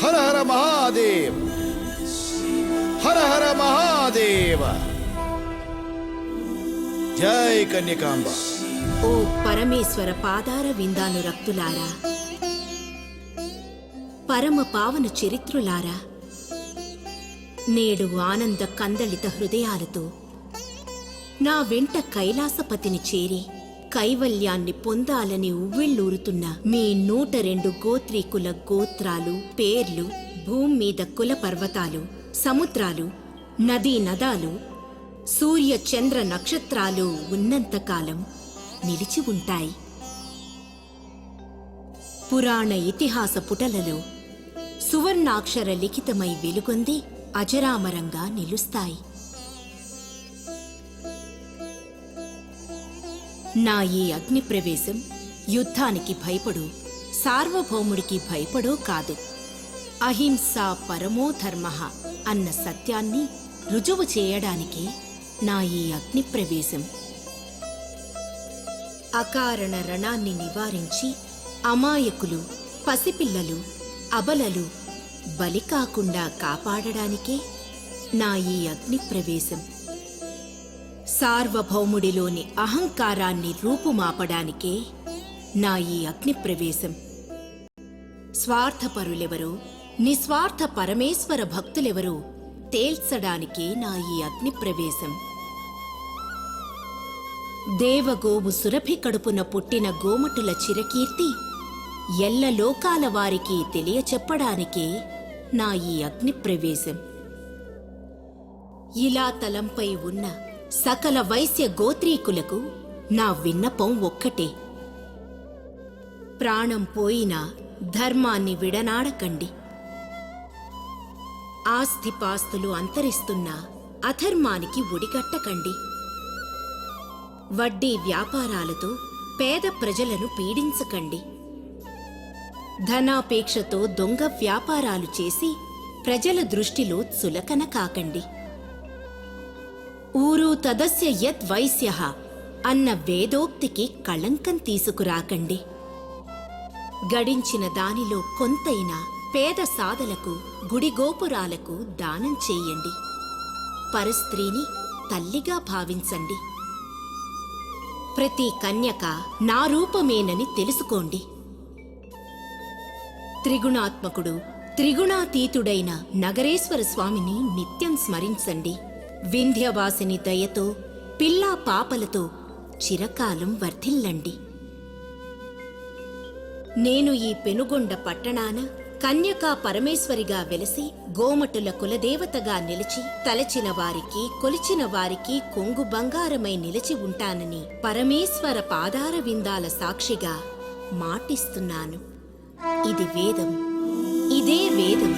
హర హర మహాదేవ్ హర హర మహాదేవ జై కన్యకాంబ ఓ పరమేశ్వర పాదార విందాను రక్తులారా పరమ పావన చరిత్రులారా నేడు ఆనంద కందళిత హృదయాలతో నా వెంట కైలాసపతిని చేరి కైవల్యాన్ని పొందాలని ఉవ్విళ్ళూరుతున్న మీ నూట రెండు గోత్రీకుల గోత్రాలు పేర్లు భూమి మీద కుల పర్వతాలు సముద్రాలు నదీ నదాలు సూర్య చంద్ర నక్షత్రాలు ఉన్నంతకాలం నిలిచి ఉంటాయి. పురాణ ఇతిహాస పుటలలో సువర్ణాక్షర లిఖితమై వెలుగొంది అజరామరంగా నిలుస్తాయి. నా ఈ అగ్ని ప్రవేశం యుద్ధానికి భయపడు సార్వభౌముడికి భయపడో కాదు. అహింస పరమో ధర్మ అన్న సత్యాన్ని రుజువు చేయడానికి నా ఈ అగ్ని ప్రవేశం అకారణ రణాన్ని నివారించి అమాయకులు పసిపిల్లలు అబలలు బలి కాకుండా కాపాడడానికే నా ఈ అగ్ని ప్రవేశం సార్వభౌముడిలోని అహంకారాన్ని రూపుమాపడానికే నా ఈ అగ్నిప్రవేశం. స్వార్థపరులెవరో నిస్వార్థ పరమేశ్వర భక్తులెవరో తేల్చడానికే నా ఈ అగ్నిప్రవేశం. దేవగోవు సురభి కడుపున పుట్టిన గోమటుల చిరకీర్తి ఎల్ల లోకాల వారికి తెలియచెప్పడానికే నా ఈ అగ్నిప్రవేశం. ఇలా తలంపై ఉన్న సకల వైశ్య గోత్రీకులకు నా విన్నపం ఒక్కటే. ప్రాణం పోయినా ధర్మాన్ని విడనాడకండి. ఆస్తిపాస్తులు అంతరిస్తున్నా అధర్మానికి ఒడిగట్టకండి. వడ్డీ వ్యాపారాలతో పేద ప్రజలను పీడించకండి. ధనాపేక్షతో దొంగ వ్యాపారాలు చేసి ప్రజల దృష్టిలో చులకన కాకండి. ఊరు తదస్య యద్ వైశ్య అన్న వేదోక్తికి కళంకం తీసుకురాకండి. గడించిన దానిలో కొంతైనా పేద సాధలకు గుడిగోపురాలకు దానం చేయండి. పరస్త్రీని తల్లిగా భావించండి. ప్రతి కన్యక నా రూపమేనని తెలుసుకోండి. త్రిగుణాత్మకుడు త్రిగుణాతీతుడైన నగరేశ్వర స్వామిని నిత్యం స్మరించండి. వింధ్యవాసిని దయతో పిల్లా పాపలతో చిరకాలం వర్ధిల్లండి. నేను ఈ పెనుగొండ పట్టణాన కన్యకా పరమేశ్వరిగా వెలసి గోమటుల కులదేవతగా నిలిచి తలచిన వారికి కొలిచిన వారికి కొంగు బంగారమై నిలిచి ఉంటానని పరమేశ్వర పాదార విందాల సాక్షిగా మాటిస్తున్నాను. ఇది వేదం. ఇదే వేదం.